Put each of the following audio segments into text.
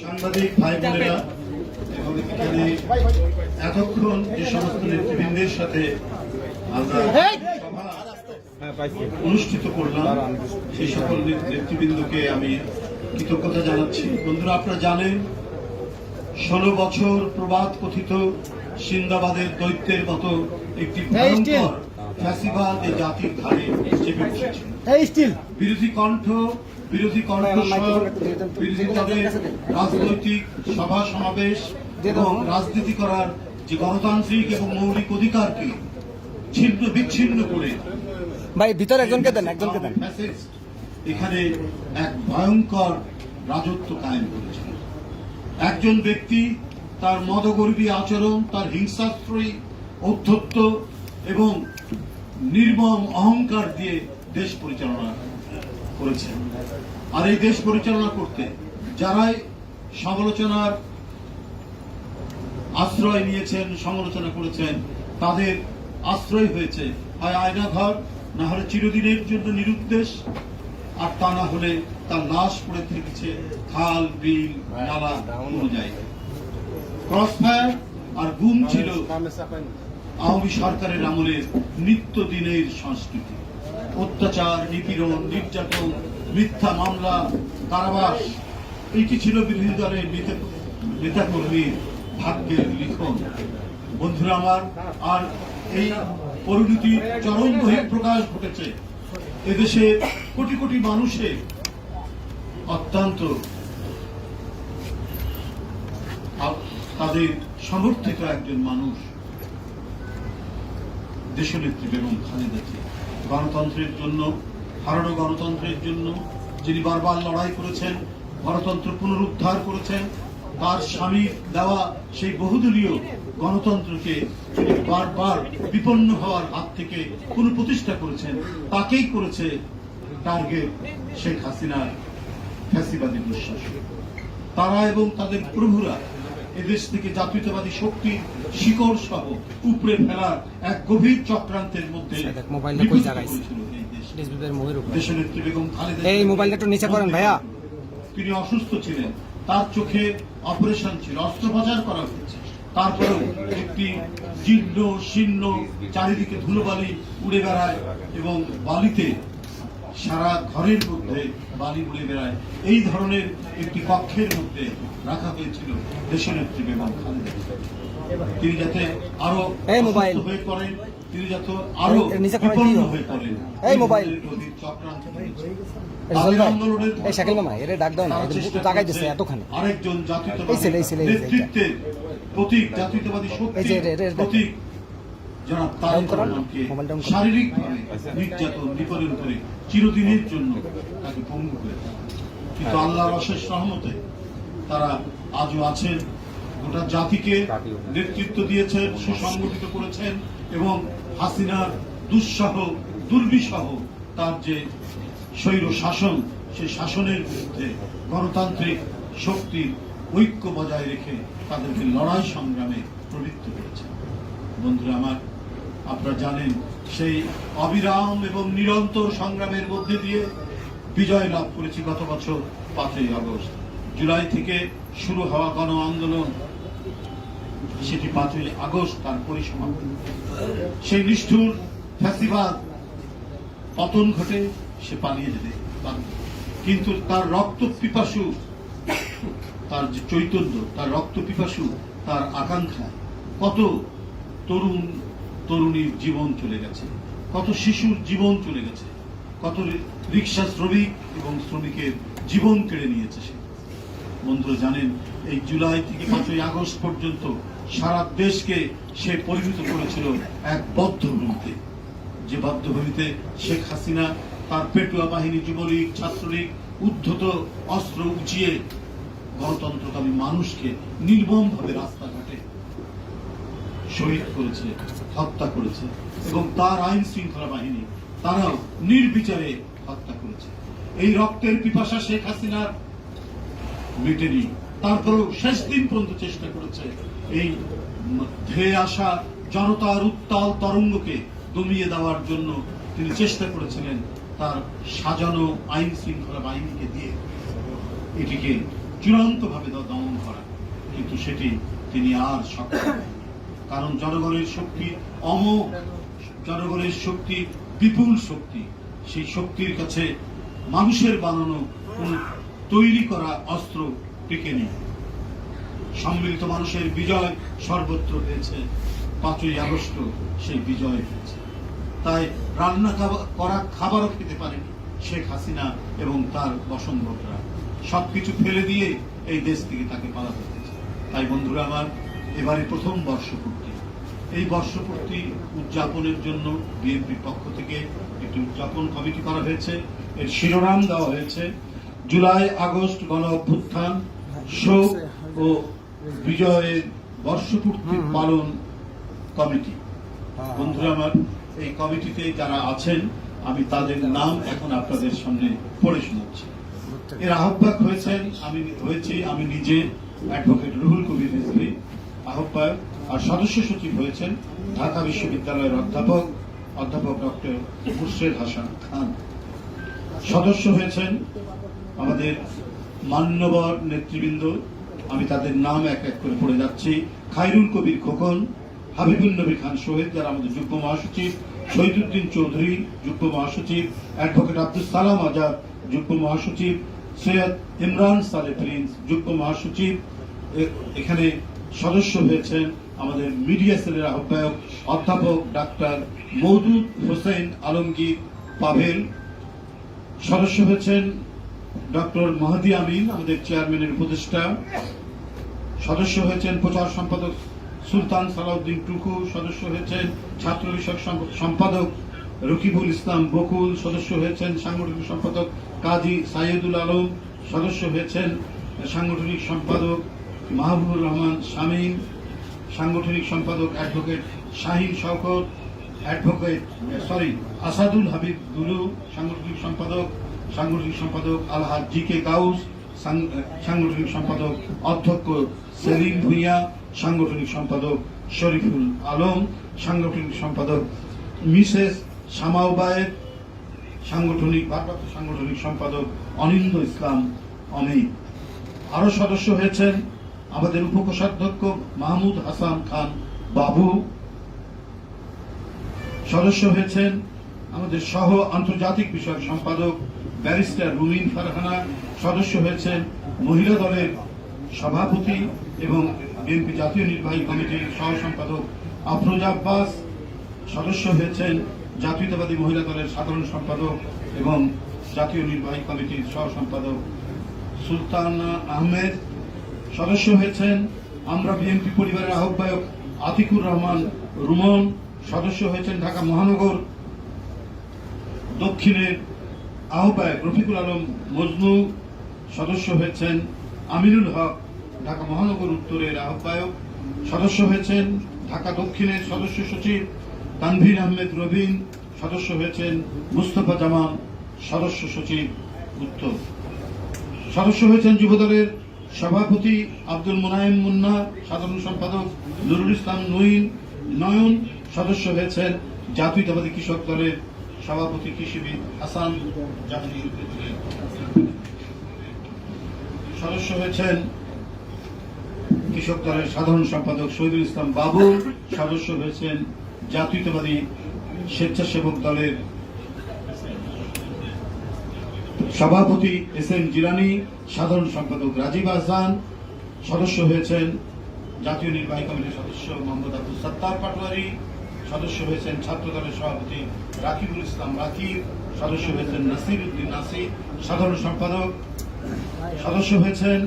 সাংবাদিক ভাই বোনেরা এবং এখানে এতক্ষণ যে সমস্ত নেতৃবৃন্দের সাথে আমরা অনুষ্ঠিত করলাম সেই সকল নেতৃবৃন্দকে আমি কৃতজ্ঞতা জানাচ্ছি। বন্ধুরা আপনারা জানেন ষোলো বছর প্রবাদ কথিত সিন্দাবাদের দৈত্যের মতো একটি ভয়ঙ্কর ফ্যাসিবাদ এই জাতির ধারে চেপে বসেছিল বিরোধী কণ্ঠ বিরোধী কণ্ঠস্বর বিরোধী দলের রাজনৈতিক সভা সমাবেশ এবং রাজনীতি করার যে গণতান্ত্রিক এবং মৌলিক অধিকারকে ছিন্ন বিচ্ছিন্ন করে ভাই ভিতরে একজনকে দেন একজনকে দেন। এখানে এক ভয়ঙ্কর রাজত্ব কায়েম করেছিল একজন ব্যক্তি তার মদগর্বী আচরণ তার হিংসাত্রয়ী ঔদ্ধত্য এবং নির্মম অহংকার দিয়ে দেশ পরিচালনা করেছেন আর এই দেশ পরিচালনা করতে যারাই সমালোচনার আশ্রয় নিয়েছেন সমালোচনা করেছেন তাদের আশ্রয় হয়েছে। হয় আয়নাঘর না হলে চিরদিনের জন্য নিরুদ্দেশ আর তা না হলে তার লাশ পড়ে থেকেছে খাল বিল নালা কোনো জায়গায় ক্রসফায়ার আর গুম ছিল আওয়ামী সরকারের আমলের নিত্য দিনের সংস্কৃতি। অত্যাচার, নিপীড়ন, নির্যাতন, মিথ্যা মামলা, কারাবাস, এটি ছিল বিরোধী দলের নেতা- নেতাকর্মীর ভাগ্যের লিখন। বন্ধুরা আমার, আর এই পরিণতির চরম বহিঃপ্রকাশ ঘটেছে। এদেশে কোটি কোটি মানুষের অত্যন্ত তাদের সমর্থিত একজন মানুষ। দেশনেত্রী বেগম খালেদা জিয়া গণতন্ত্রের জন্য, হারানো গণতন্ত্রের জন্য যিনি বারবার লড়াই করেছেন, গণতন্ত্র পুনরুদ্ধার করেছেন, তার স্বামীর দেওয়া সেই বহুদলীয় গণতন্ত্রকে তিনি বারবার বিপন্ন হওয়ার হাত থেকে পুনঃপ্রতিষ্ঠা করেছেন, তাকেই করেছে টার্গেট শেখ হাসিনার ফ্যাসিবাদী দুঃশাসন। তারা এবং তাদের প্রভুরা এদেশ থেকে জাতীয়তাবাদী শক্তির শিকড় সহ উপড়ে ফেলার এক গভীর চক্রান্তের মধ্যে মোবাইলটা কই এই দেশ। ডিসপ্লের মুখের উপর দেশনেত্রী বেগম খালেদা এই মোবাইলটা একটু নিচে করেন ভাইয়া। তিনি অসুস্থ ছিলেন তার চোখে অপারেশন ছিল অস্ত্রোপচার করা হয়েছে তারপরেও একটি জীর্ণ শীর্ণ চারিদিকে ধুলোবালি উড়ে বেড়ায় এবং বালিতে সারা ঘরের মধ্যে বালি উড়ে বেড়ায়। এই ধরনের একটি কক্ষের মধ্যে রাখা হয়েছিল দেশনেত্রী বেগম খালেদা। তিনি যাতে আরও মোবাইল। হয়ে পড়েন তিনি যাতে আরও বিপন্ন হয়ে পড়েন এই মোবাইল। আরেকজন জাতীয়তাবাদী প্রতীক জাতীয়তাবাদী শক্তি প্রতীক। জনাব তারেক রহমানকে। শারীরিকভাবে নির্যাতন নিপীড়ন করে চিরদিনের জন্য তাকে পঙ্গু করে কিন্তু আল্লাহর অশেষ রহমতে তারা আজও আছেন গোটা জাতিকে নেতৃত্ব দিয়েছেন সুসংগঠিত করেছেন এবং হাসিনার দুঃসহ দুর্বিসহ তার যে স্বৈর শাসন সেই শাসনের বিরুদ্ধে গণতান্ত্রিক শক্তির ঐক্য বজায় রেখে তাদেরকে লড়াই সংগ্রামে প্রবৃত্ত করেছেন বন্ধুরা আমার আপনারা জানেন, সেই অবিরাম এবং নিরন্তর সংগ্রামের মধ্যে দিয়ে বিজয় লাভ করেছি গত বছর পাঁচই আগস্ট। জুলাই থেকে শুরু হওয়া গণ আন্দোলন, সেটি পাঁচই আগস্ট তার পরিসমাপ্তি। সেই নিষ্ঠুর ফ্যাসিবাদ পতন ঘটে, সে পালিয়ে যেতে কিন্তু তার রক্ত পিপাসু, তার চৈতন্য, তার রক্ত পিপাসু, তার আকাঙ্ক্ষা, কত তরুণ তরুণীর জীবন চলে গেছে। কত শিশুর জীবন চলে গেছে। কত রিক্সা শ্রমিক এবং শ্রমিকের জীবন কেড়ে নিয়েছে সে। বন্ধুরা জানেন, এই জুলাই থেকে পাঁচই আগস্ট পর্যন্ত সারা দেশকে সে পরিণত করেছিল এক বদ্ধভূমিতে। যে বদ্ধভূমিতে শেখ হাসিনা তার পেটুয়া বাহিনী, যুবলীগ, ছাত্রলীগ, উদ্ধত অস্ত্র উঁচিয়ে গণতন্ত্রকামী মানুষকে নির্মমভাবে রাস্তাঘাটে শহীদ করেছে, হত্যা করেছে এবং তার আইন শৃঙ্খলা বাহিনী, তারাও নির্বিচারে হত্যা করেছে। এই রক্তের পিপাসা শেখ হাসিনার মিটেনি। তারপরেও শেষ দিন পর্যন্ত চেষ্টা করেছে এই ধেয়ে আসা জনতার উত্তাল তরঙ্গকে দমিয়ে দেওয়ার জন্য তিনি চেষ্টা করেছিলেন তার সাজানো আইন শৃঙ্খলা বাহিনীকে দিয়ে এটিকে চূড়ান্তভাবে দমন করা। কিন্তু সেটি তিনি আর সক্ষম। কারণ জনগণের শক্তি অমোঘ জনগণের শক্তি, বিপুল শক্তি। সেই শক্তির কাছে মানুষের বানানো কোন তৈরি করা অস্ত্র টিকে নেই। সম্মিলিত মানুষের বিজয় সর্বত্র হয়েছে। পাঁচই আগস্ট সেই বিজয় হয়েছে। তাই রান্না করা খাবারও খেতে পারেনি শেখ হাসিনা এবং তার বসন্তরা। সবকিছু ফেলে দিয়ে এই দেশ থেকে তাকে পালাতে হয়েছে। তাই বন্ধুরা আমার এবারে প্রথম বর্ষপূর্তি। এই বর্ষপূর্তি উদযাপনের জন্য বিএনপির পক্ষ থেকে একটি উদযাপন কমিটি করা হয়েছে। এর শিরোনাম দেওয়া হয়েছে জুলাই আগস্ট গণ অভ্যুত্থান শোক ও বিজয়ের বর্ষপূর্তি পালন কমিটি। বন্ধুরা আমার এই কমিটিতে যারা আছেন আমি তাদের নাম এখন আপনাদের সামনে পড়ে শোনাচ্ছি। এর আহ্বায়ক হয়েছেন আমি হয়েছি আমি নিজে অ্যাডভোকেট রুহুল কবির রিজভী। আহ্বায়ক আর সদস্য সচিব হয়েছেন ঢাকা বিশ্ববিদ্যালয়ের অধ্যাপক অধ্যাপক ডক্টর মুর্শেদ হাসান খান। সদস্য হয়েছেন আমাদের মান্যবর নেতৃবৃন্দ। আমি তাদের নাম এক এক করে পড়ে যাচ্ছি। খাইরুল কবির খোকন, হাবিবুল নবী খান সোহেদ যারা আমাদের যুগ্ম মহাসচিব, শহীদুদ্দিন চৌধুরী, যুগ্ম মহাসচিব, অ্যাডভোকেট আব্দুল সালাম আজাদ, যুগ্ম মহাসচিব, সৈয়দ ইমরান সালে প্রিন্স, যুগ্ম মহাসচিব এখানে সদস্য হয়েছেন আমাদের মিডিয়া সেলের আহ্বায়ক অধ্যাপক ডাক্তার মৌদুদ হোসেন আলমগীর পাভেল। সদস্য হয়েছেন ডক্টর মাহাদি আমিন, আমাদের চেয়ারম্যানের উপদেষ্টা। সদস্য হয়েছেন প্রচার সম্পাদক সুলতান সালাউদ্দিন টুকু। সদস্য হয়েছেন ছাত্র বিষয়ক সম্প- সম্পাদক রকিবুল ইসলাম বকুল। সদস্য হয়েছেন সাংগঠনিক সম্পাদক কাজী সাইয়েদুল আলম। সদস্য হয়েছেন সাংগঠনিক সম্পাদক মাহবুবুর রহমান শামীম সাংগঠনিক সম্পাদক advocate Shahin Shawkat, advocate, sorry, Asadul Habib Dulu, সাংগঠনিক সম্পাদক সাংগঠনিক সম্পাদক আলহাজ জি কে গাউস সাংগঠনিক সম্পাদক অধ্যক্ষ সেলিম ভুইয়া, সাংগঠনিক সম্পাদক শরীফুল আলম, সাংগঠনিক সম্পাদক মিসেস শামাউবায়ের সাংগঠনিক ভারপ্রাপ্ত সাংগঠনিক সম্পাদক অনিন্দ ইসলাম অমিত। আরও সদস্য হয়েছেন আমাদের উপকোষাধ্যক্ষ মাহমুদ হাসান খান বাবু সদস্য হয়েছেন আমাদের সহ আন্তর্জাতিক বিষয়ক সম্পাদক ব্যারিস্টার রুমিন ফারহানা, সদস্য হয়েছেন মহিলা দলের সভাপতি এবং বিএনপি জাতীয় নির্বাহী কমিটির সহ সম্পাদক আফরোজ আব্বাস, সদস্য হয়েছেন জাতীয়তাবাদী মহিলা দলের সাধারণ সম্পাদক এবং জাতীয় নির্বাহী কমিটির সহ সম্পাদক সুলতানা আহমেদ সদস্য হয়েছেন আমরা বিএনপি পরিবারের আহ্বায়ক আতিকুর রহমান রুমন, সদস্য হয়েছেন ঢাকা মহানগর দক্ষিণের আহ্বায়ক রফিকুল আলম মজনু, সদস্য হয়েছেন আমিরুল হক, ঢাকা মহানগর উত্তরের আহ্বায়ক, সদস্য হয়েছেন ঢাকা দক্ষিণের সদস্য সচিব তানভীর আহমেদ রবিন, সদস্য হয়েছেন মুস্তফা জামান সদস্য সচিব উত্তর। সদস্য হয়েছেন যুবদলের সভাপতি আব্দুল মোনায়েম মুন্না, সাধারণ সম্পাদক নুরুল ইসলাম নঈন নয়ন সদস্য হয়েছেন জাতীয়তাবাদী কৃষক দলের সভাপতি কৃষিবিদ হাসান সদস্য হয়েছেন কৃষক দলের সাধারণ সম্পাদক শহীদুল ইসলাম বাবু সদস্য হয়েছেন জাতীয়তাবাদী স্বেচ্ছাসেবক দলের সভাপতি এস এম জিরানি সাধারণ সম্পাদক রাজীব আহসান, সদস্য হয়েছেন জাতীয় নির্বাহী কমিটির সদস্য মোহাম্মদ আব্দুল সত্তার পাটোয়ারি, সদস্য হয়েছেন ছাত্র দলের সভাপতি রাকিবুল ইসলাম রাকিব, সদস্য হয়েছেন নাসির উদ্দিন নাসির সাধারণ সম্পাদক, সদস্য হয়েছেন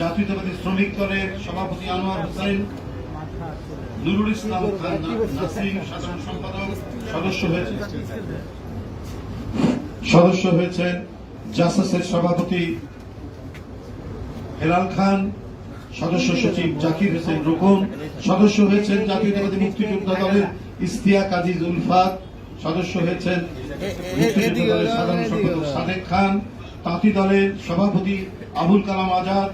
জাতীয়তাবাদী শ্রমিক দলের সভাপতি আনোয়ার হোসেন, নুরুল ইসলাম খান সাধারণ সম্পাদক, সদস্য হয়েছেন সদস্য হয়েছেন জাসাসের সভাপতি হেলাল খান সদস্য সচিব জাকির হোসেন রুকন সদস্য হয়েছেন জাতীয়তাবাদী মুক্তিযোদ্ধা দলের ইস্তিয়া কাজী জুলফাত সদস্য হয়েছেন মুক্তিযোদ্ধা দলের সাধারণ সম্পাদক সাদেক খান তাঁতি দলের সভাপতি আবুল কালাম আজাদ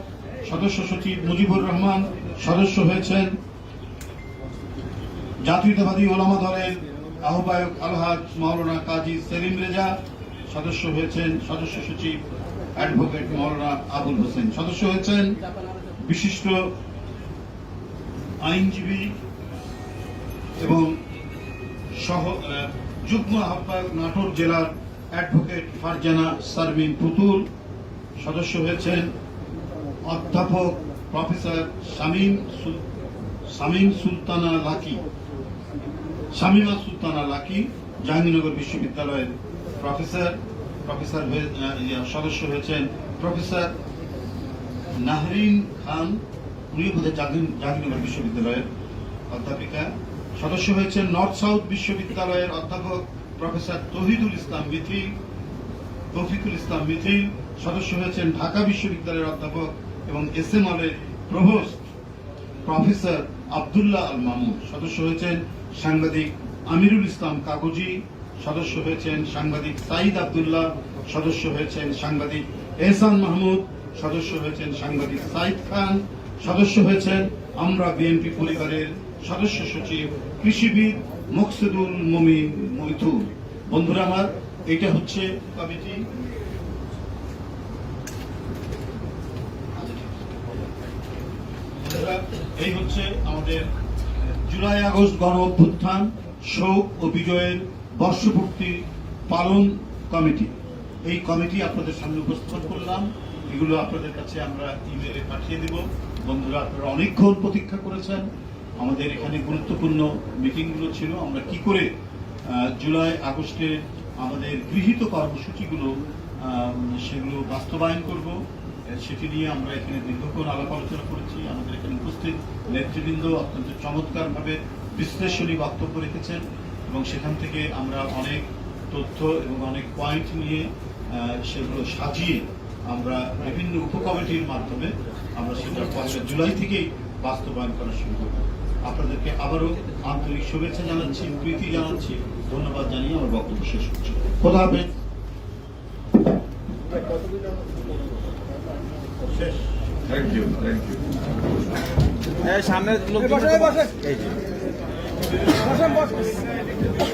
সদস্য সচিব মুজিবুর রহমান সদস্য হয়েছেন জাতীয়তাবাদী ওলামা দলের আহ্বায়ক আলহাজ মাওলানা কাজী সেলিম রেজা সদস্য হয়েছেন সদস্য সচিব অ্যাডভোকেট মৌলানা আবুল হোসেন। সদস্য হয়েছেন বিশিষ্ট আইনজীবী এবং সহ যুগ্ম আহ্বায়ক নাটোর জেলার অ্যাডভোকেট ফারজানা সারমিন পুতুল। সদস্য হয়েছেন অধ্যাপক প্রফেসর শামীম শামীম সুলতানা লাকি। শামীমা সুলতানা লাকি, জাহাঙ্গীরনগর বিশ্ববিদ্যালয়ের প্রফেসর প্রফেসর হয়ে- সদস্য হয়েছেন প্রফেসর নাহরিন খান উনি বোধহয় জাহাঙ্গীরনগর বিশ্ববিদ্যালয়ের অধ্যাপিকা। সদস্য হয়েছেন নর্থ সাউথ বিশ্ববিদ্যালয়ের অধ্যাপক প্রফেসর তহিদুল ইসলাম মিথিল, তৌফিকুল ইসলাম মিথিল। সদস্য হয়েছেন ঢাকা বিশ্ববিদ্যালয়ের অধ্যাপক এবং এস এম হলের প্রভোস্ট প্রফেসর আবদুল্লাহ আল মামুন। সদস্য হয়েছেন সাংবাদিক আমিরুল ইসলাম কাগজি। সদস্য হয়েছেন সাংবাদিক সাইদ আবদুল্লাহ, সদস্য হয়েছেন সাংবাদিক এহসান মাহমুদ, সদস্য হয়েছেন সাংবাদিক সাইদ খান, সদস্য হয়েছেন আমরা বিএনপি পরিবারের সদস্য সচিব কৃষিবিদ মকসুদুল মমিন মৈথুন বন্ধুরা আমার, এটা হচ্ছে কমিটি। এই হচ্ছে আমাদের জুলাই আগস্ট গণ অভ্যুত্থান, শোক ও বিজয়ের বর্ষপূর্তি পালন কমিটি। এই কমিটি আপনাদের সামনে উপস্থাপন করলাম। এগুলো আপনাদের কাছে আমরা ইমেলে পাঠিয়ে দিব। বন্ধুরা, আপনারা অনেকক্ষণ প্রতীক্ষা করেছেন। আমাদের এখানে গুরুত্বপূর্ণ মিটিংগুলো ছিল। আমরা কি করে জুলাই আগস্টে আমাদের গৃহীত কর্মসূচিগুলো সেগুলো বাস্তবায়ন করব সেটি নিয়ে আমরা এখানে দীর্ঘক্ষণ আলাপ আলোচনা করেছি। আমাদের এখানে উপস্থিত নেতৃবৃন্দ অত্যন্ত চমৎকারভাবে বিশ্লেষণী বক্তব্য রেখেছেন। এবং সেখান থেকে আমরা অনেক তথ্য এবং অনেক পয়েন্ট নিয়ে সেগুলো সাজিয়ে আমরা বিভিন্ন উপকমিটির মাধ্যমে আমরা সেটা পয়লা জুলাই থেকেই বাস্তবায়ন করা শুরু করব। আপনাদেরকে আবারও আন্তরিক শুভেচ্ছা জানাচ্ছি প্রীতি জানাচ্ছি ধন্যবাদ জানিয়ে আমার বক্তব্য শেষ করছি। হাফেজ। থ্যাংক ইউ সামনের লোক বসে, বসে। বসেন, বসেন। Thank you.